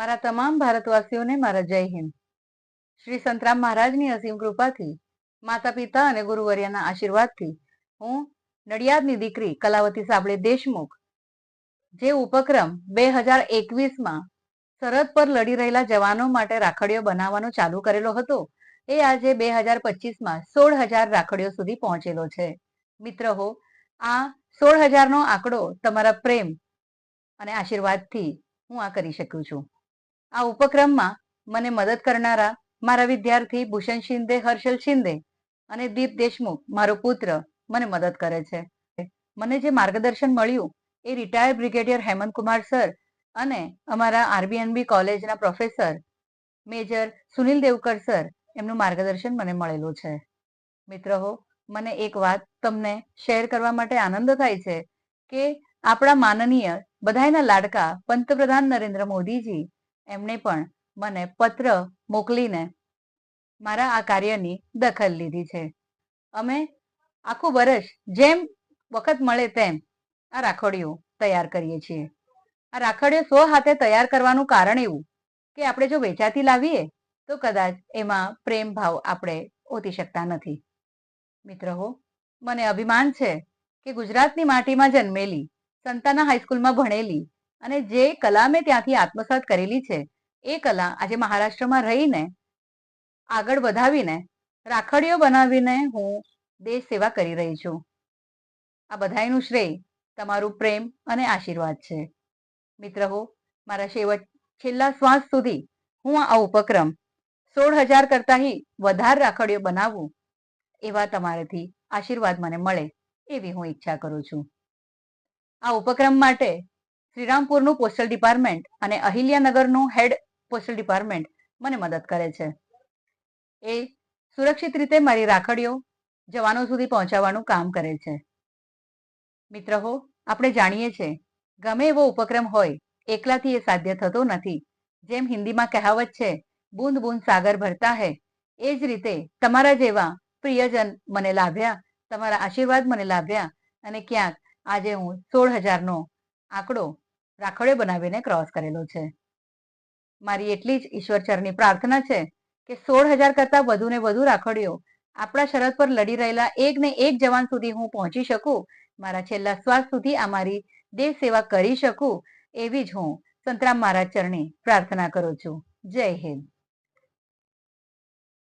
મારા તમામ ભારતવાસીઓને મારા જય હિન્દ. શ્રી સંતરામ મહારાજની અસીમ કૃપાથી, માતા પિતા અને ગુરુવર્યાના આશીર્વાદથી હું નડિયાદની દીકરી કલાવતી સાબળે દેશમુખ, જે ઉપક્રમ બે હજાર એકવીસમાં સરહદ પર લડી રહેલા જવાનો માટે રાખડીઓ બનાવવાનો ચાલુ કરેલો હતો, એ આજે બે હજાર પચીસમાં સોળ હજાર રાખડીઓ સુધી પહોંચેલો છે. મિત્ર હો, આ સોળ હજારનો આંકડો તમારા પ્રેમ અને આશીર્વાદથી હું આ કરી શકું છું. આ ઉપક્રમમાં મને મદદ કરનારા મારા વિદ્યાર્થી ભૂષણ શિંદે, હર્ષલ શિંદે અને દીપ દેશમુખ, મારો પુત્ર, મને મદદ કરે છે. મને જે માર્ગદર્શન મળ્યું એ retired brigadier Hemant Kumar sir અને અમારા આરબીએનબી કોલેજના professor major Sunil Devkar sir એમનું માર્ગદર્શન મને મળેલું છે. મિત્રો, મને એક વાત તમને શેર કરવા માટે આનંદ થાય છે કે આપણા માનનીય બધાયના લાડકા પંતપ્રધાન નરેન્દ્ર મોદીજી એમણે પણ મને પત્ર મોકલીને મારા આ કાર્યની દખલ લીધી છે. અમે આખું વર્ષ જેમ વખત મળે તેમ આ રાખડીઓ તૈયાર કરીએ છીએ. આ રાખડીઓ સ્વ હાથે તૈયાર કરવાનું કારણ એવું કે આપણે જો વેચાતી લાવીએ તો કદાચ એમાં પ્રેમ ભાવ આપણે ઓતી શકતા નથી. મિત્ર મને અભિમાન છે કે ગુજરાતની માટીમાં જન્મેલી સંતાના હાઈસ્કૂલમાં ભણેલી અને જે કલા મેં ત્યાંથી આત્મસાત કરેલી છે, એ કલા આજે મહારાષ્ટ્રમાં રહીને, આગળ વધાવીને, રાખડીઓ બનાવીને હું દેશ સેવા કરી રહી છું. આ બધાયનું શ્રેય તમારું પ્રેમ અને આશીર્વાદ છે. મિત્ર હો, મારા શેવટ છેલ્લા શ્વાસ સુધી હું આ ઉપક્રમ સોળ હજાર કરતાંય વધારે રાખડીઓ બનાવું, એવા તમારાથી આશીર્વાદ મને મળે એવી હું ઈચ્છા કરું છું. આ ઉપક્રમ માટે શ્રીરામપુરનું પોસ્ટલ ડિપાર્ટમેન્ટ અને અહિલ્યાનગરનું હેડ પોસ્ટલ ડિપાર્ટમેન્ટ મને મદદ કરે છે. એ સુરક્ષિત રીતે મારી રાખડીઓ જવાનો સુધી પહોંચાડવાનું કામ કરે છે. મિત્રો આપણે જાણીએ છીએ ગમે એવો ઉપક્રમ હોય, એકલાથી એ સાધ્ય થતો નથી. જેમ હિન્દીમાં કહેવત છે, બૂંદ બૂંદ સાગર ભરતા હે. એ જ રીતે તમારા જેવા પ્રિયજન મને લાભ્યા, તમારા આશીર્વાદ મને લાભ્યા અને ક્યાંક આજે હું સોળ હજારનો આંકડો રાખડે બનાવીને ક્રોસ કરેલો છે. મારી એટલી જ ઈશ્વરચરની પ્રાર્થના છે કે સોળ હજાર કરતાં વધુ ને વધુ રાખડીઓ આપણા શરત પર લડી રહેલા એક ને એક જવાન સુધી હું પહોંચી શકું? મારા છેલ્લા શ્વાસ સુધી આ મારી દેશ સેવા કરી શકું? એવી જ હું સંતરામ મહારાજ ચરણી પ્રાર્થના કરું છું. જય હિન્દ.